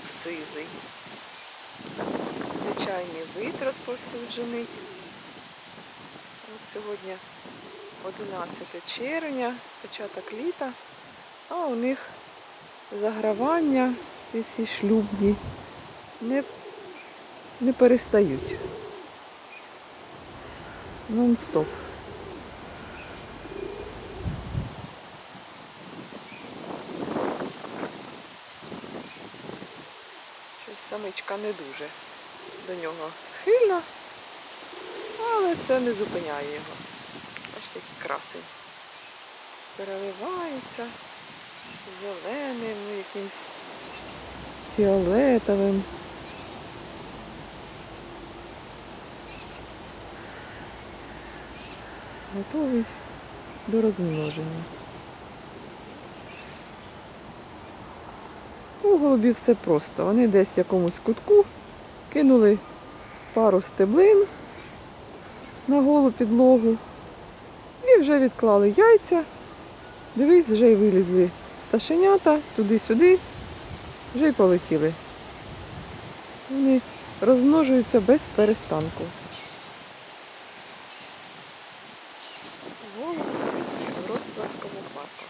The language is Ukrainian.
сизий. Звичайний вид розповсюджений. От сьогодні 11 червня, початок літа, а у них загравання, ці всі шлюбні, не, не перестають. Нон-стоп. Самичка не дуже до нього схильна, але це не зупиняє його. Бачите, який красень. Переливається зеленим, ну, якимсь фіолетовим. Готовий до розмноження. У голубів все просто. Вони десь в якомусь кутку кинули пару стеблин на голу підлогу і вже відклали яйця. Дивись, вже й вилізли ташенята, туди-сюди, вже й полетіли. Вони розмножуються без перестанку. Голуб в Вроцлавському парку.